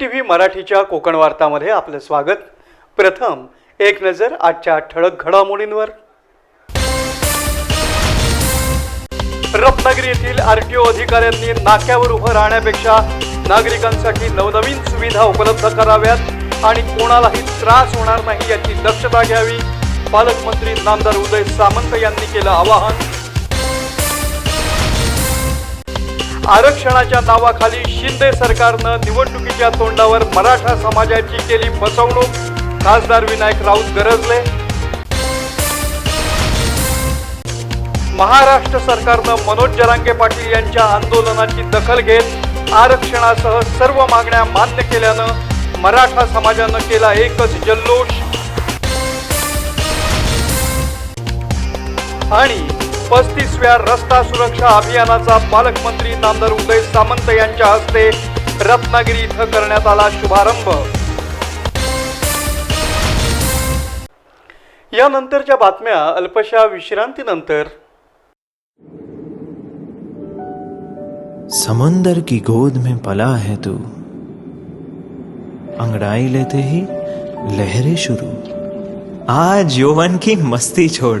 T V मराठीच्या कोकण वार्तामध्ये आपलं स्वागत. प्रथम एक नजर आजच्या ठळक घडामोडींवर. रत्नागिरी येथील आर टी ओ अधिकाऱ्यांनी नाक्यावर उभं राहण्यापेक्षा नागरिकांसाठी नवनवीन सुविधा उपलब्ध कराव्यात आणि कोणालाही त्रास होणार नाही याची दक्षता घ्यावी पालकमंत्री नामदार उदय सामंत यांनी केलं आवाहन. आरक्षणाच्या नावाखाली शिंदे सरकारनं निवडणुकीच्या तोंडावर मराठा समाजाची केली फसवणूक. खासदार विनायक राऊत गरजले. महाराष्ट्र सरकारनं मनोज जरांगे पाटील यांच्या आंदोलनाची दखल घेत आरक्षणासह सर्व मागण्या मान्य केल्यानं मराठा समाजानं केला एकच जल्लोष. आणि पस्तीसव्या रस्ता सुरक्षा अभियानाचा पालकमंत्री नामदार उदय सामंत यांच्या हस्ते रत्नागिरी इथं करण्यात आला शुभारंभ. यानंतरच्या बातम्या अल्पशा विश्रांतीनंतर. समंदर की गोद में पला है तू। अंगड़ाई लेते ही लहरें शुरू। आज यौवन की मस्ती छोड़।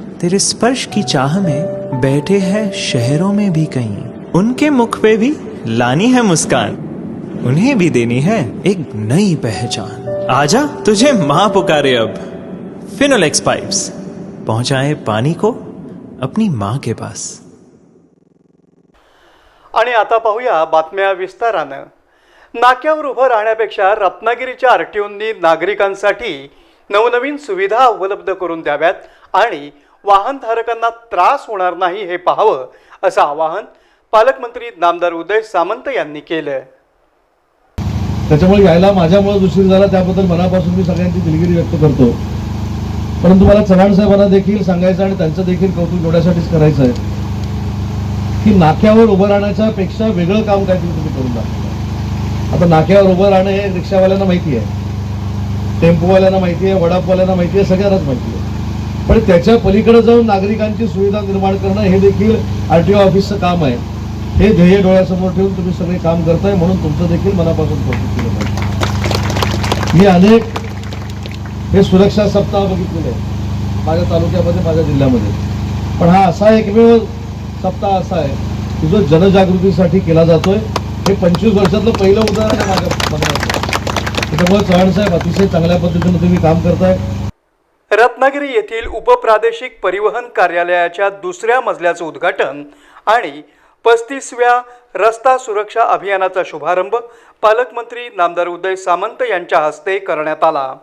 तेरे स्पर्श की चाह में बैठे हैं शहरों में भी कहीं। उनके मुख पे भी लानी है मुस्कान। उन्हें भी देनी है एक नई पहचान। आजा तुझे माँ पुकारे अब। फिनोलेक्स पाइप्स पहुंचाए पानी को अपनी माँ के पास। आणि आता पाहूया बातम्या विस्तारानं. नाक्यावर उभं राहण्यापेक्षा रत्नागिरीच्या आरटीओंनी नागरिकांसाठी नवनवीन सुविधा उपलब्ध करून द्याव्यात आणि वाहनधारकांना त्रास होणार नाही हे पाहावं असं आवाहन पालकमंत्री नामदार उदय सामंत यांनी केलं त्याच्यामुळे यायला माझ्यामुळे उशीर झाला त्याबद्दल मनापासून मी सगळ्यांची दिलगिरी व्यक्त करतो. परंतु मला चव्हाण साहेबांना देखील सांगायचं आणि त्यांचं देखील कौतुक एवढ्यासाठीच करायचं आहे की नाक्यावर उभं राहण्याच्या पेक्षा वेगळं काम काहीतरी तुम्ही करून दाखवा. आता नाक्यावर उभं राहणं हे रिक्षावाल्यांना माहिती आहे टेम्पोवाल्यांना माहिती आहे वडापवाल्यांना माहिती आहे सगळ्यांनाच माहिती आहे. पण त्याच्या पलीकडे जाऊन नागरिकांची सुविधा निर्माण करणं हे देखील आर टी ओ ऑफिसचं काम आहे. हे ध्येय डोळ्यासमोर ठेवून तुम्ही सगळे काम करताय म्हणून तुमचं देखील मनापासून कौतुक केलं पाहिजे. मी अनेक हे सुरक्षा सप्ताह बघितलेले आहे माझ्या तालुक्यामध्ये माझ्या जिल्ह्यामध्ये. पण हा असा एकमेव सप्ताह असा आहे की जो जनजागृतीसाठी केला जातोय. हे पंचवीस वर्षातलं पहिलं उदाहरण आहे माझ्या मनात त्याच्यामुळे चव्हाण साहेब अतिशय चांगल्या पद्धतीने तुम्ही काम करताय. रत्नागिरी येथील उपप्रादेशिक परिवहन कार्यालयाच्या दुसऱ्या मजल्याचं उद्घाटन आणि पस्तीसव्या रस्ता सुरक्षा अभियानाचा शुभारंभ पालकमंत्री नामदार उदय सामंत यांच्या हस्ते करण्यात आला.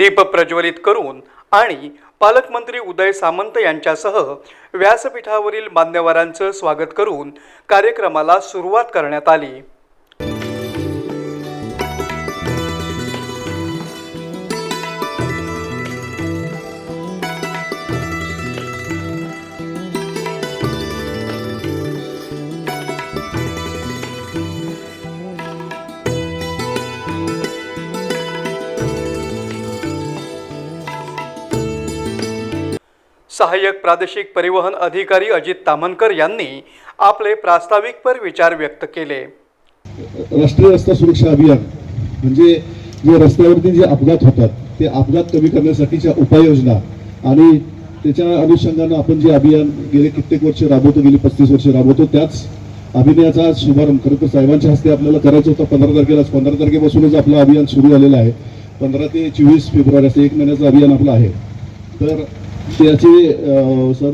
दीप प्रज्वलित करून आणि पालकमंत्री उदय सामंत यांच्यासह व्यासपीठावरील मान्यवरांचं स्वागत करून कार्यक्रमाला सुरुवात करण्यात आली. सहाय्यक प्रादेशिक परिवहन अधिकारी अजित तामनकर यांनी आपले प्रास्ताविकपर विचार व्यक्त केले. राष्ट्रीय रस्ता सुरक्षा अभियान म्हणजे जे रस्त्यावरती जे अपघात होतात ते अपघात कमी करण्यासाठीच्या उपाययोजना आणि त्याच्या अनुषंगानं आपण जे अभियान गेले कित्येक वर्ष राबवतो गेली पस्तीस वर्ष राबवतो त्याच अभिनयाचा आज शुभारंभ खरं तर साहेबांच्या हस्ते आपल्याला करायचं होतं. पंधरा तारखेला पंधरा तारखेपासूनच आपलं अभियान सुरू झालेलं आहे. पंधरा ते चोवीस फेब्रुवारी असं एक महिन्याचं अभियान आपलं आहे. तर त्याचे सर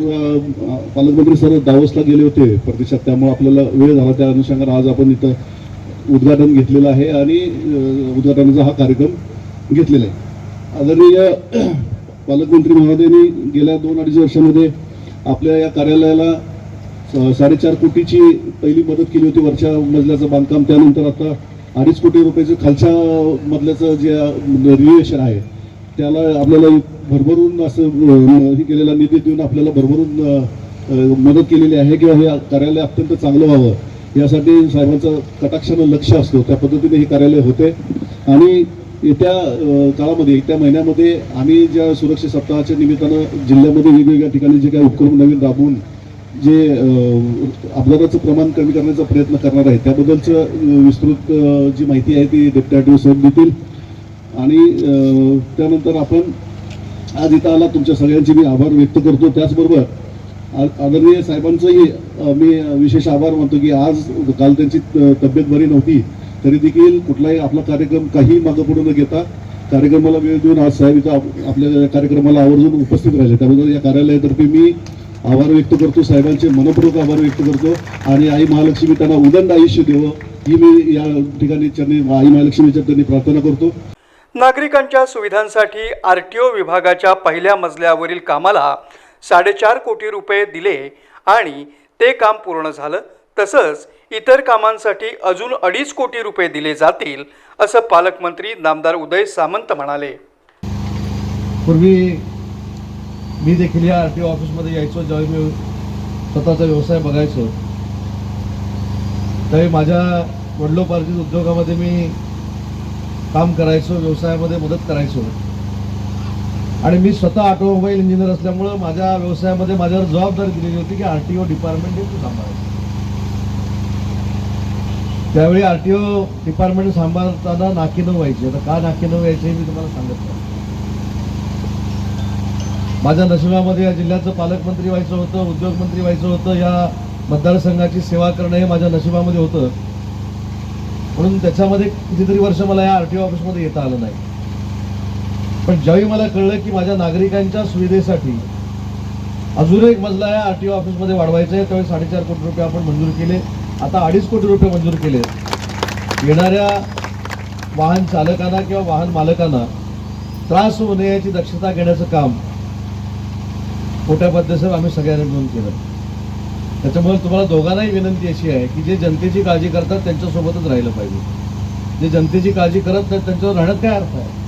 पालकमंत्री सर दावसला गेले होते परदेशात त्यामुळे आपल्याला वेळ झाला त्या अनुषंगाने आज आपण इथं उद्घाटन घेतलेलं आहे आणि उद्घाटनाचा हा कार्यक्रम घेतलेला आहे. आदरणीय पालकमंत्री महोदयांनी गेल्या दोन अडीच वर्षामध्ये आपल्या या कार्यालयाला साडेचार कोटीची पहिली मदत केली होती वरच्या मजल्याचं बांधकाम. त्यानंतर आता अडीच कोटी रुपयाचं खालच्या मजल्याचं जे रिव्हिएशन आहे त्याला आपल्याला भरभरून असं हे केलेला निधी देऊन आपल्याला भरभरून मदत केलेली आहे किंवा हे कार्यालय अत्यंत चांगलं व्हावं यासाठी साहेबांचं कटाक्षानं लक्ष असतो. त्या पद्धतीने हे कार्यालय होते. आणि येत्या काळामध्ये येत्या महिन्यामध्ये आम्ही ज्या सुरक्षा सप्ताहाच्या निमित्तानं जिल्ह्यामध्ये वेगवेगळ्या ठिकाणी जे काही उपक्रम नवीन राबवून जे अपघाताचं प्रमाण कमी करण्याचा प्रयत्न करणार आहे त्याबद्दलचं विस्तृत जी माहिती आहे ती डेप्टी आर साहेब देतील. आणि त्यानंतर आपण आज इथं आला तुमच्या सगळ्यांचे मी आभार व्यक्त करतो. त्याचबरोबर आदरणीय साहेबांचंही मी विशेष आभार मानतो की आज काल त्यांची तब्येत बरी नव्हती. तरी देखील कुठलाही आपला कार्यक्रम काही मागं पुढे न घेता कार्यक्रमाला वेळ देऊन आज साहेब इथं आपल्या कार्यक्रमाला आवर्जून उपस्थित राहिले. त्याबद्दल या कार्यालयातर्फे मी आभार व्यक्त करतो. साहेबांचे मनपूर्वक आभार व्यक्त करतो. आणि आई महालक्ष्मी त्यांना उदंड आयुष्य देवं ही मी या ठिकाणी त्यांनी आई महालक्ष्मीच्या त्यांनी प्रार्थना करतो. नागरिकांच्या सुविधांसाठी आर टी ओ विभागाच्या पहिल्या मजल्यावरील कामाला साडेचार कोटी रुपये दिले आणि ते काम पूर्ण झालं. तसंच इतर कामांसाठी अजून अडीच कोटी रुपये दिले जातील असं पालकमंत्री नामदार उदय सामंत म्हणाले. पूर्वी मी देखील या आर टी ओ ऑफिसमध्ये यायचो ज्यावेळी मी स्वतःचा व्यवसाय बघायचो. त्यावेळी माझ्या वडिलोपार्जित उद्योगामध्ये मी काम करायचो व्यवसायामध्ये मदत करायचो. आणि मी स्वतः ऑटोमोबाईल इंजिनियर असल्यामुळं माझ्या व्यवसायामध्ये माझ्यावर जबाबदारी दिलेली होती की आर टी ओ डिपार्टमेंट हे तू सांभाळायचं. त्यावेळी आर टी ओ डिपार्टमेंट सांभाळताना नाकीनं व्हायचे. आता का नाकीनं व्हायचे हे मी तुम्हाला सांगत नाही. माझ्या नशिबामध्ये या जिल्ह्याचं पालकमंत्री व्हायचं होतं उद्योगमंत्री व्हायचं होतं या मतदारसंघाची सेवा करणं हे माझ्या नशिबामध्ये होतं. म्हणून त्याच्यामध्ये कितीतरी वर्ष मला या आर टी ओ ऑफिसमध्ये येता आलं नाही. पण ज्यावेळी मला कळलं की माझ्या नागरिकांच्या सुविधेसाठी अजून एक मजला या ओ ऑफिसमध्ये वाढवायचा आहे त्यावेळी साडेचार कोटी रुपये आपण मंजूर केले. आता अडीच कोटी रुपये मंजूर केले. येणाऱ्या वाहन चालकांना किंवा वाहन मालकांना त्रास होऊ नये याची दक्षता घेण्याचं काम मोठ्या पद्धतीनं आम्ही सगळ्यांनी मिळून केलं. त्याच्यामुळे तुम्हाला दोघांनाही विनंती अशी आहे की जे जनतेची काळजी करतात त्यांच्यासोबतच राहिलं पाहिजे. जे जनतेची काळजी करत नाहीत त्यांच्यावर राहण्यात काय अर्थ आहे?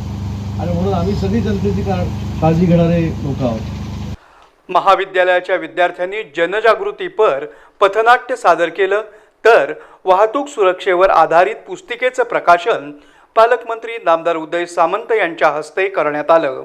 आणि म्हणून आम्ही सगळी जनतेची काळजी घेणारे लोक आहोत. महाविद्यालयाच्या विद्यार्थ्यांनी जनजागृतीपर पथनाट्य सादर केलं. तर वाहतूक सुरक्षेवर आधारित पुस्तिकेचं प्रकाशन पालकमंत्री नामदार उदय सामंत यांच्या हस्ते करण्यात आलं.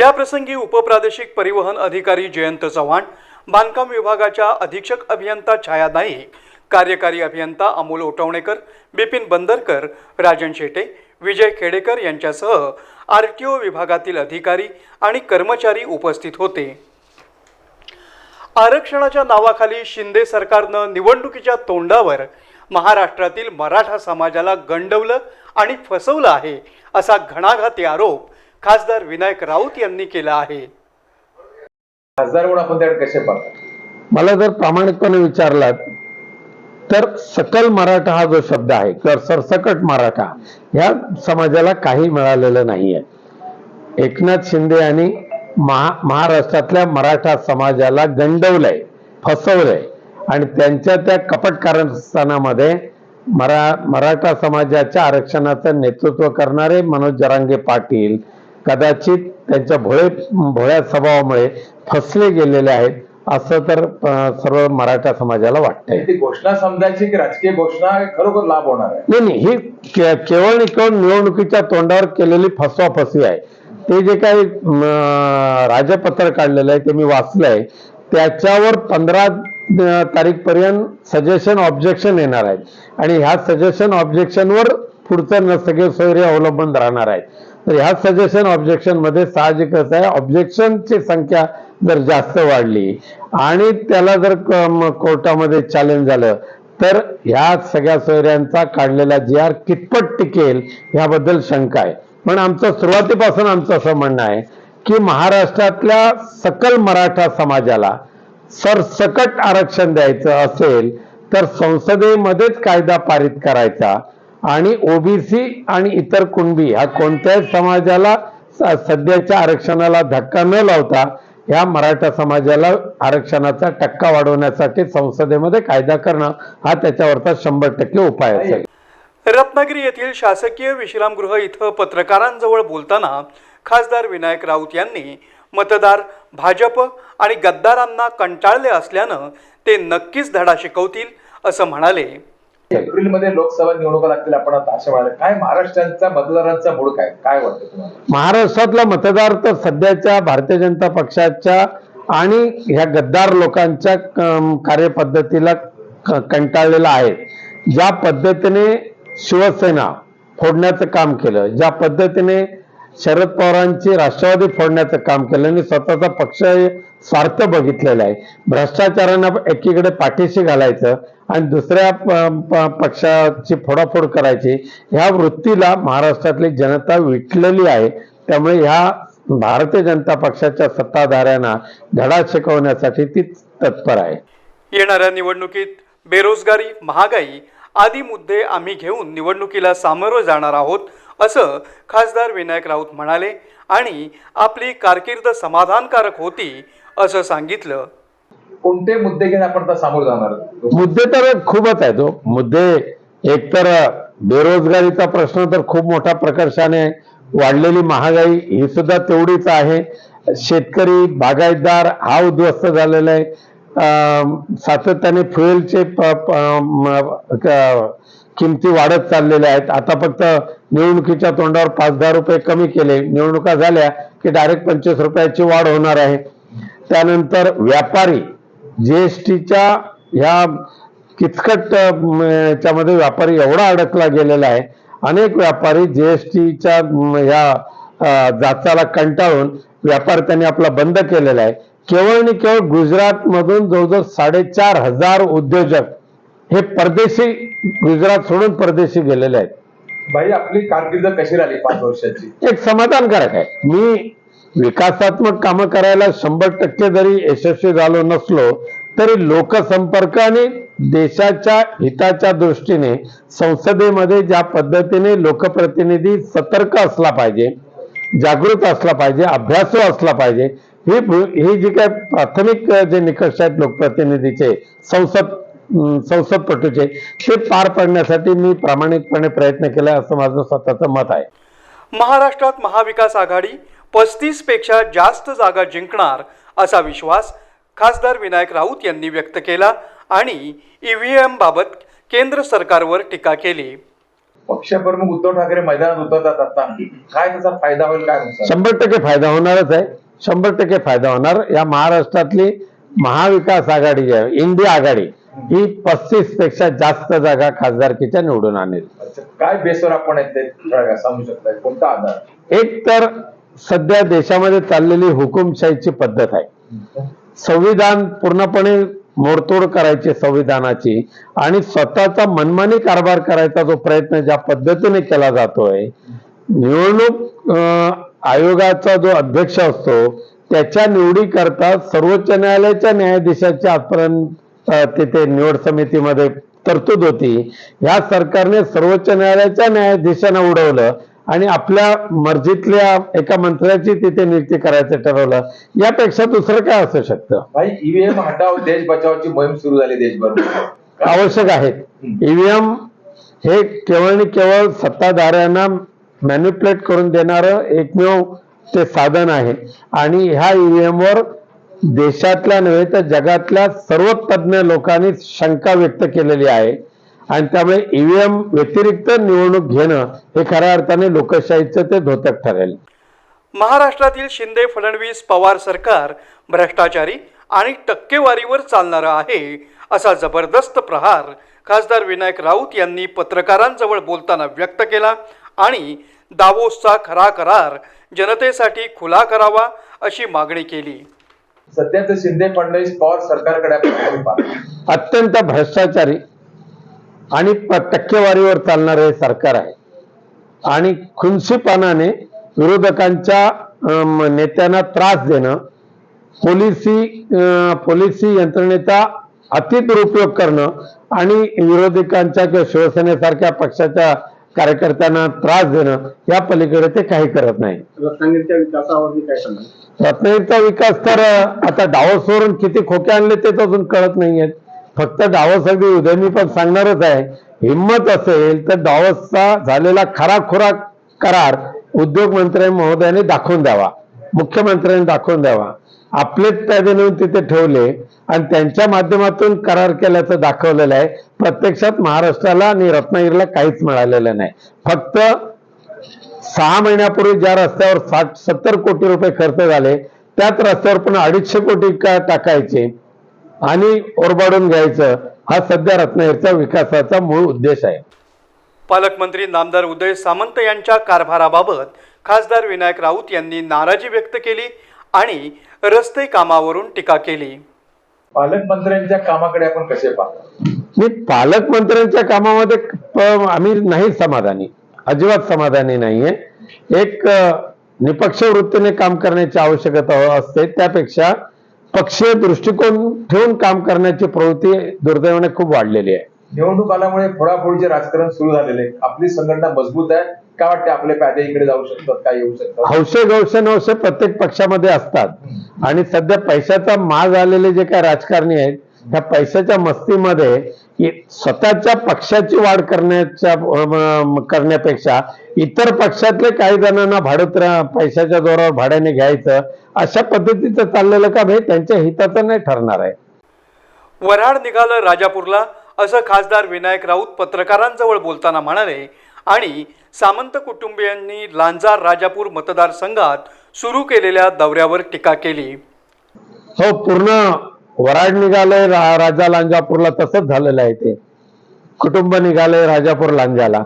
याप्रसंगी उपप्रादेशिक परिवहन अधिकारी जयंत चव्हाण बांधकाम विभागाच्या अधीक्षक अभियंता छाया नाईक कार्यकारी अभियंता अमोल ओटवणेकर बिपिन बंदरकर राजन शेटे विजय खेडेकर यांच्यासह आर टी ओ विभागातील अधिकारी आणि कर्मचारी उपस्थित होते. आरक्षणाच्या नावाखाली शिंदे सरकारनं निवडणुकीच्या तोंडावर महाराष्ट्रातील मराठा समाजाला गंडवलं आणि फसवलं आहे असा घणाघाती आरोप खासदार विनायक राऊत यांनी केला आहे. खासदार म्हणून आपण त्याकडे कसे पाहता मला जर प्रामाणिकपणे विचारलात तर सकल मराठा हा जो शब्द आहे किंवा सरसकट मराठा ह्या समाजाला काही मिळालेलं नाहीये. एकनाथ शिंदे यांनी महा महाराष्ट्रातल्या मराठा समाजाला गंडवलंय फसवलंय आणि त्यांच्या त्या कपट कारस्थानामध्ये मरा मराठा समाजाच्या आरक्षणाचं नेतृत्व करणारे मनोज जरांगे पाटील कदाचित त्यांच्या भोळे भोळ्या स्वभावामुळे फसले गेलेले आहेत असं तर सर्व मराठा समाजाला वाटतंय. ती घोषणा समजायची की राजकीय घोषणा खरोखर लाभ होणार आहे? नाही नाही ही केवळ आणि केवळ निवडणुकीच्या तोंडावर केलेली फसवाफसवी आहे. ते जे काही राजपत्र काढलेलं आहे ते मी वाचलंय त्याच्यावर पंधरा तारीख पर्यंत सजेशन ऑब्जेक्शन येणार आहेत. आणि ह्या सजेशन ऑब्जेक्शनवर पुढचं सगळे सोयरे अवलंबून राहणार आहेत. तर ह्या सजेशन ऑब्जेक्शनमध्ये साहजिकच आहे. ऑब्जेक्शनची संख्या जर जास्त वाढली आणि त्याला जर कोर्टामध्ये चॅलेंज झालं तर ह्या सगळ्या सोयऱ्यांचा काढलेला जी आर कितपत टिकेल ह्याबद्दल शंका आहे. पण आमचं सुरुवातीपासून आमचं असं म्हणणं आहे की महाराष्ट्रातल्या सकल मराठा समाजाला सरसकट आरक्षण द्यायचं असेल तर संसदेमध्येच कायदा पारित करायचा आणि ओबीसी आणि इतर कुणबी ह्या कोणत्याही समाजाला सध्याच्या आरक्षणाला धक्का न लावता ह्या मराठा समाजाला आरक्षणाचा टक्का वाढवण्यासाठी संसदेमध्ये कायदा करणं हा त्याच्यावरचा शंभर टक्के उपाय असेल रत्नागिरी येथील शासकीय विश्रामगृह इथं पत्रकारांजवळ बोलताना खासदार विनायक राऊत यांनी मतदार भाजप आणि गद्दारांना कंटाळले असल्यानं ते नक्कीच धडा शिकवतील असं म्हणाले. एप्रिलमध्ये लोकसभा निवडणुका लागतील आपण आता अशा म्हणाले. काय महाराष्ट्रांचा मतदारांचा मूड काय? काय वाटतं तुम्हाला? महाराष्ट्रातला मतदार तर सध्याच्या भारतीय जनता पक्षाच्या आणि ह्या गद्दार लोकांच्या कार्यपद्धतीला क- कंटाळलेला आहे. ज्या पद्धतीने शिवसेना फोडण्याचं काम केलं ज्या पद्धतीने शरद पवारांची राष्ट्रवादी फोडण्याचं काम केलं आणि स्वतःचा पक्ष स्वार्थ बघितलेला आहे. भ्रष्टाचारांना एकीकडे पाठीशी घालायचं आणि दुसऱ्या पक्षाची फोडाफोड करायची ह्या वृत्तीला महाराष्ट्रातली जनता विटलेली आहे. त्यामुळे ह्या भारतीय जनता पक्षाच्या सत्ताधाऱ्यांना धडा शिकवण्यासाठी ती तत्पर आहे. येणाऱ्या निवडणुकीत बेरोजगारी महागाई आदी मुद्दे आम्ही घेऊन निवडणुकीला सामोरं जाणार आहोत असं खासदार विनायक राऊत म्हणाले. आणि आपली कारकीर्द समाधानकारक होती असं सांगितलं. कोणते मुद्दे घेऊन आपण आता सामोरं जाणार? आहोत? मुद्दे तर खूपच आहेत हो. मुद्दे एकतर बेरोजगारीचा प्रश्न तर खूप मोठ्या प्रकर्षाने वाढलेली महागाई ही सुद्धा तेवढीच आहे. शेतकरी बागायतदार हा उद्ध्वस्त झालेला आहे. सातत्याने फ्युएलचे किमती वाढत चाललेल्या आहेत. आता फक्त निवडणुकीच्या तोंडावर पाच दहा रुपये कमी केले. निवडणुका झाल्या की डायरेक्ट पंचवीस रुपयाची वाढ होणार आहे. त्यानंतर व्यापारी जीएसटीच्या ह्या किचकट याच्यामध्ये व्यापारी एवढा अडकला गेलेला आहे. अनेक व्यापारी जीएसटीच्या ह्या जाचाला कंटाळून व्यापार त्यांनी आपला बंद केलेला आहे. केवळ आणि केवळ गुजरात मधून जवळजवळ साडेचार हजार उद्योजक हे परदेशी गुजरात सोडून परदेशी गेलेले आहेत. भाई आपली कारकीर्द कशी राहिली पाच वर्षाची? एक समाधानकारक आहे. मी विकासात्मक कामं करायला शंभर टक्के जरी यशस्वी झालो नसलो तरी लोकसंपर्क आणि देशाच्या हिताच्या दृष्टीने संसदेमध्ये ज्या पद्धतीने लोकप्रतिनिधी सतर्क असला पाहिजे जागृत असला पाहिजे अभ्यासू असला पाहिजे ही ही जी काय प्राथमिक जे निकष आहेत लोकप्रतिनिधीचे संसद संसदपटूचे ते पार पाडण्यासाठी मी प्रामाणिकपणे प्रयत्न केला असं माझं स्वतःचं मत आहे. महाराष्ट्रात महाविकास आघाडी पस्तीसपेक्षा जास्त जागा जिंकणार असा विश्वास खासदार विनायक राऊत यांनी व्यक्त केला आणि ईव्हीएम बाबत केंद्र सरकारवर टीका केली. पक्षप्रमुख उद्धव ठाकरे मैदानात उतरतात आता. काय त्याचा फायदा होईल काय शंभर टक्के फायदा होणारच आहे. शंभर टक्के फायदा होणार. या महाराष्ट्रातली महाविकास आघाडी जी आहे इंडिया आघाडी ही पस्तीसपेक्षा जास्त जागा खासदारकीच्या निवडून आणेल. काय बेसवर आपण सांगू शकताय? कोणता आधार? एक तर सध्या देशामध्ये चाललेली हुकुमशाहीची पद्धत आहे. संविधान पूर्णपणे मोडतोड करायची संविधानाची आणि स्वतःचा मनमानी कारभार करायचा जो प्रयत्न ज्या पद्धतीने केला जातोय निवडणूक आयोगाचा जो अध्यक्ष असतो त्याच्या निवडीकरता सर्वोच्च न्यायालयाच्या न्यायाधीशाची आजपर्यंत तिथे निवड समितीमध्ये तरतूद होती. ह्या सरकारने सर्वोच्च न्यायालयाच्या न्यायाधीशांना उडवलं. आणि आपल्या मर्जीतल्या एका मंत्र्याची तिथे नियुक्ती करायचं ठरवलं. यापेक्षा दुसरं काय असू शकतं? भाई ईव्हीएम हटाव देश बचावची मोहीम सुरू झाली देशभर. आवश्यक आहेत ईव्हीएम हे केवळ आणि केवळ सत्ताधाऱ्यांना मॅन्युप्लेट करून देणारं एकमेव ते साधन आहे. आणि ह्या ईव्हीएम वर देशातल्या नव्हे तर जगातल्या सर्व तज्ज्ञ लोकांनी शंका व्यक्त केलेली आहे. आणि त्यामुळे ईव्हीएम व्यतिरिक्त निवडणूक घेणं हे खऱ्या अर्थाने लोकशाहीचं ते धोतक ठरेल महाराष्ट्रातील शिंदे फडणवीस पवार सरकार भ्रष्टाचारी आणि टक्केवारीवर चालणारं आहे असा जबरदस्त प्रहार खासदार विनायक राऊत यांनी पत्रकारांजवळ बोलताना व्यक्त केला आणि दावोसचा खरा करार जनतेसाठी खुला करावा अशी मागणी केली सध्याचं शिंदे फडणवीस पवार सरकारकडे? अत्यंत भ्रष्टाचारी आणि टक्केवारीवर चालणारे हे सरकार आहे. आणि खुनशीपणाने विरोधकांच्या नेत्यांना त्रास देणं पोलिसी पोलिसी यंत्रणेचा अति दुरुपयोग करणं आणि विरोधकांच्या किंवा शिवसेनेसारख्या पक्षाच्या कार्यकर्त्यांना त्रास देणं या पलीकडे ते काही करत नाही. रत्नागिरीच्या विकासावरती काय रत्नागिरीचा विकास तर आता डावसवरून किती खोके आणले ते तर अजून कळत नाहीयेत. फक्त डावस अगदी उद्या मी पण सांगणारच आहे. हिंमत असेल तर डावसचा झालेला खराखुरा करार उद्योग मंत्री महोदयाने दाखवून द्यावा. मुख्यमंत्र्यांनी दाखवून द्यावा. आपलेच कायदे नेऊन तिथे ठेवले आणि त्यांच्या माध्यमातून करार केल्याचं दाखवलेलं आहे. प्रत्यक्षात महाराष्ट्राला आणि रत्नागिरीला काहीच मिळालेलं नाही. फक्त सहा महिन्यापूर्वी ज्या रस्त्यावर साठ सत्तर कोटी रुपये खर्च झाले त्याच रस्त्यावर पुन्हा अडीचशे कोटी का टाकायचे. आणि ओरबाडून घ्यायचं हा सध्या रत्नागिरीच्या विकासाचा मूळ उद्देश आहे. पालकमंत्री नामदार उदय सामंत यांच्या कारभाराबाबत खासदार विनायक राऊत यांनी नाराजी व्यक्त केली आणि रस्ते कामावरून टीका केली. पालकमंत्र्यांच्या कामाकडे आपण कसे पाहतो? मी पालकमंत्र्यांच्या कामामध्ये आम्ही नाही समाधानी अजिबात समाधानी नाहीये. एक निपक्ष वृत्तीने काम करण्याची आवश्यकता असते त्यापेक्षा पक्षीय दृष्टिकोन ठेवून काम करण्याची प्रवृत्ती दुर्दैवाने खूप वाढलेली आहे. निवडणूक आल्यामुळे फोडाफोडीचे राजकारण सुरू झालेले आहे. आपली संघटना मजबूत आहे. काय वाटते आपले फायदे इकडे जाऊ शकतात काय येऊ शकतात? हौशे गौशे नवशे प्रत्येक पक्षामध्ये असतात. आणि सध्या पैशाचा माज आलेले जे काही राजकारणी आहेत त्या पैशाच्या मस्तीमध्ये इ- स्वतःच्या पक्षाची वाढ करण्याच्या करण्यापेक्षा इतर पक्षातले काही जणांना भाडोत्रा पैशाच्या जोरावर भाड्याने घ्यायचं अशा पद्धतीचं चाललेलं काम हे त्यांच्या हिताचं नाही ठरणार आहे. वऱ्हाड निघालं राजापूरला असं खासदार विनायक राऊत पत्रकारांजवळ बोलताना म्हणाले आणि सामंत कुटुंबियांनी लांजा राजापूर मतदारसंघात सुरू केलेल्या दौऱ्यावर टीका केली. हो पूर्ण वराड निघालंय रा- राजा लांजापूरला तसंच झालेलं आहे ते. कुटुंब निघालंय राजापूर लांजाला.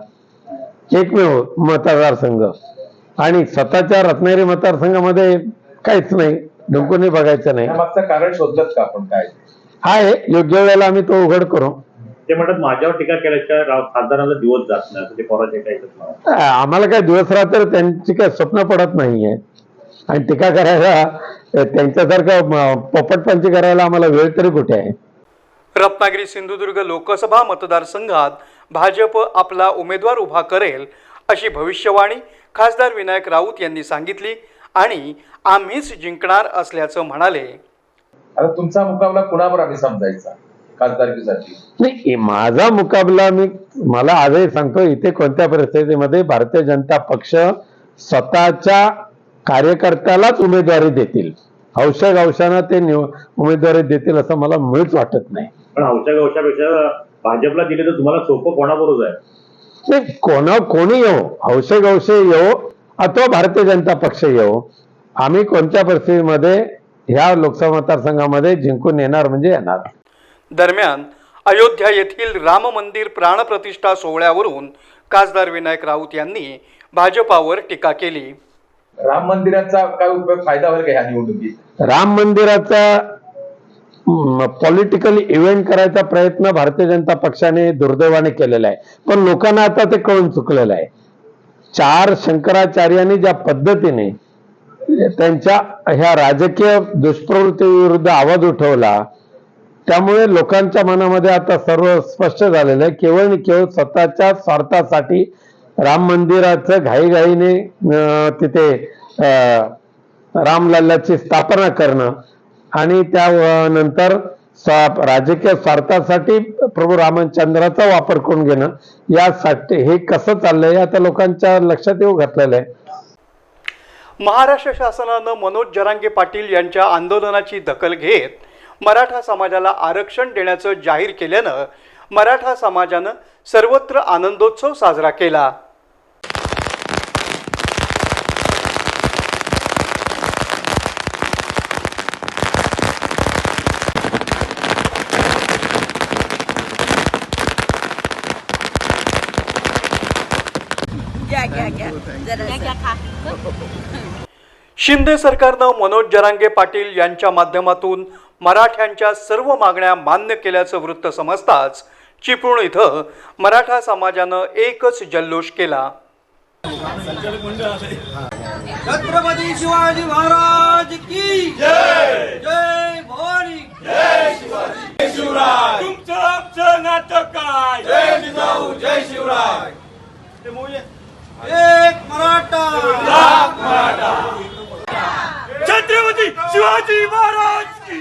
एकमेव मतदारसंघ. आणि स्वतःच्या रत्नागिरी मतदारसंघामध्ये काहीच नाही डुंकूनही बघायचं नाही. त्यामागचं कारण शोधलं का आपण काय? आहे योग्य वेळेला आम्ही तो उघड करू. ते म्हणतात माझ्यावर टीका केल्याशिवाय राव दिवस जात नाही. ते आ, आम्हाला काय दिवस रात्र त्यांची काय स्वप्न पडत नाहीये. आणि टीका करायला त्यांच्यासारखं पोपटपंची करायला आम्हाला वेळ तरी कुठे आहे? रत्नागिरी सिंधुदुर्ग लोकसभा मतदारसंघात भाजप आपला उमेदवार उभा करेल अशी भविष्यवाणी खासदार विनायक राऊत यांनी सांगितली आणि आम्हीच जिंकणार असल्याचं म्हणाले. आता तुमचा मुकाबला कुणावर आम्ही समजायचा? खासदारकीसाठी. नाही माझा मुकाबला मी मला आजही सांगतो इथे कोणत्या परिस्थितीमध्ये भारतीय जनता पक्ष स्वतःच्या कार्यकर्त्यालाच उमेदवारी देतील. हौशा गवशाना ते उमेदवारी देतील असं मला मुळीच वाटत नाही. पण हौशा गवशापेक्षा भाजपला दिले तर तुम्हाला सोपं कोणाबरोबर आहे नाही कोणा कोणी येऊ हौशे गवशे येऊ अथवा भारतीय जनता पक्ष येऊ आम्ही कोणत्या परिस्थितीमध्ये ह्या लोकसभा मतदारसंघामध्ये जिंकून येणार म्हणजे येणार. दरम्यान अयोध्या येथील राम मंदिर प्राणप्रतिष्ठा सोहळ्यावरून खासदार विनायक राऊत यांनी भाजपावर टीका केली. राम मंदिराचा काय उपयोग फायदा होईल का ह्या निवडणुकीत? राम मंदिराचा पॉलिटिकल इव्हेंट करायचा प्रयत्न भारतीय जनता पक्षाने दुर्दैवाने केलेला आहे. पण लोकांना आता ते कळून चुकलेलं आहे. चार शंकराचार्यांनी ज्या पद्धतीने त्यांच्या ह्या राजकीय दुष्प्रवृत्तीविरुद्ध आवाज उठवला त्यामुळे लोकांच्या मनामध्ये आता सर्व स्पष्ट झालेलं आहे. केवळ आणि केवळ स्वतःच्या स्वार्थासाठी राम मंदिराचं घाईघाईने तिथे अं, रामलल्लाची स्थापना करणं आणि त्या नंतर राजकीय स्वार्थासाठी प्रभू रामचंद्राचा वापर करून घेणं यासाठी हे कसं चाललंय आता लोकांच्या लक्षात येऊ घातलेलं आहे. महाराष्ट्र शासनानं मनोज जरांगे पाटील यांच्या आंदोलनाची दखल घेत मराठा समाजाला आरक्षण देण्याचं जाहीर केल्यानं मराठा समाजानं सर्वत्र आनंदोत्सव साजरा केला. शिंदे सरकारनं मनोज जरांगे पाटील यांच्या माध्यमातून मराठ्यांच्या सर्व मागण्या मान्य केल्याचं वृत्त समजताच चिपळूण इथं मराठा समाजानं एकच जल्लोष केला. छत्रपती शिवाजी महाराज की जय! जय भवानी! जय शिवाजी! जय शिवराय! तुमचं आमचं नातं काय? जय जिजाऊ जय शिवराय! एक मराठा. लाख मराठा छत्रपती शिवाजी महाराज की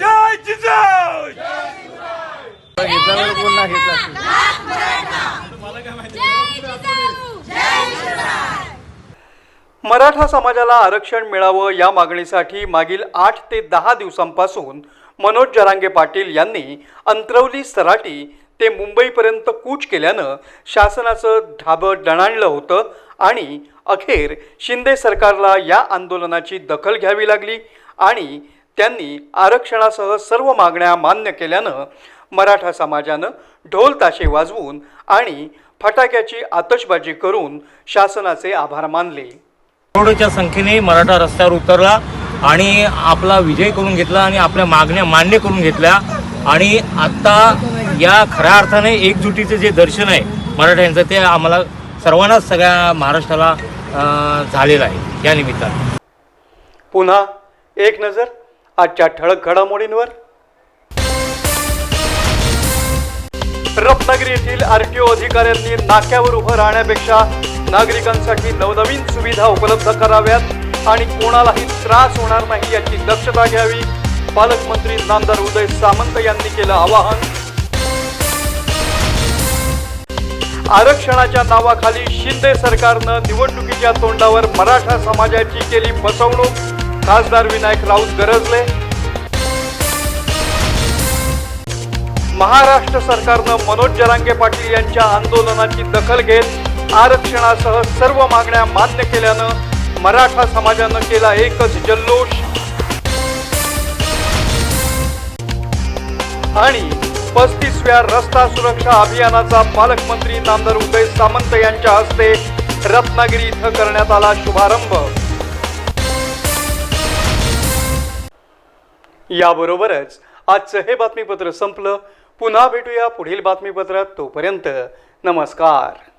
जय जिजाऊ. मराठा समाजाला आरक्षण मिळावं या मागणीसाठी मागील आठ ते दहा दिवसांपासून मनोज जरांगे पाटील यांनी अंतरवली सराटी ते मुंबईपर्यंत कूच केल्यानं शासनाचं ढाबं डणाणलं होतं आणि अखेर शिंदे सरकारला या आंदोलनाची दखल घ्यावी लागली आणि त्यांनी आरक्षणासह सर्व मागण्या मान्य केल्यानं मराठा समाजानं ढोल ताशे वाजवून आणि फटाक्याची आतषबाजी करून शासनाचे आभार मानले. करोडोच्या संख्येने मराठा रस्त्यावर उतरला आणि आपला विजय करून घेतला आणि आपल्या मागण्या मान्य करून घेतल्या. आणि आत्ता या खऱ्या अर्थाने एकजुटीचं जे दर्शन आहे मराठ्यांचं ते आम्हाला सर्वांनाच सगळ्या महाराष्ट्राला झालेलं आहे या निमित्तानं. पुन्हा एक नजर आजच्या ठळक घडामोडींवर. रत्नागिरी येथील आरटीओ अधिकाऱ्यांनी नाक्यावर उभं राहण्यापेक्षा नागरिकांसाठी नवनवीन सुविधा उपलब्ध कराव्यात आणि कोणालाही त्रास होणार नाही याची दक्षता घ्यावी पालकमंत्री नामदार उदय सामंत यांनी केलं आवाहन. आरक्षणाच्या नावाखाली शिंदे सरकारनं निवडणुकीच्या तोंडावर मराठा समाजाची केली फसवणूक. खासदार विनायक राऊत गरजले. महाराष्ट्र सरकारनं मनोज जरांगे पाटील यांच्या आंदोलनाची दखल घेत आरक्षणासह सर्व मागण्या मान्य केल्यानं मराठा समाजानं केला एकच जल्लोष. आणि पस्तीसव्या रस्ता सुरक्षा अभियानाचा पालकमंत्री नामदार उदय सामंत यांच्या हस्ते रत्नागिरी इथं करण्यात आला शुभारंभ. याबरोबरच आजचं हे बातमीपत्र संपलं. पुन्हा भेटूया पुढील बातमीपत्रात तोपर्यंत नमस्कार.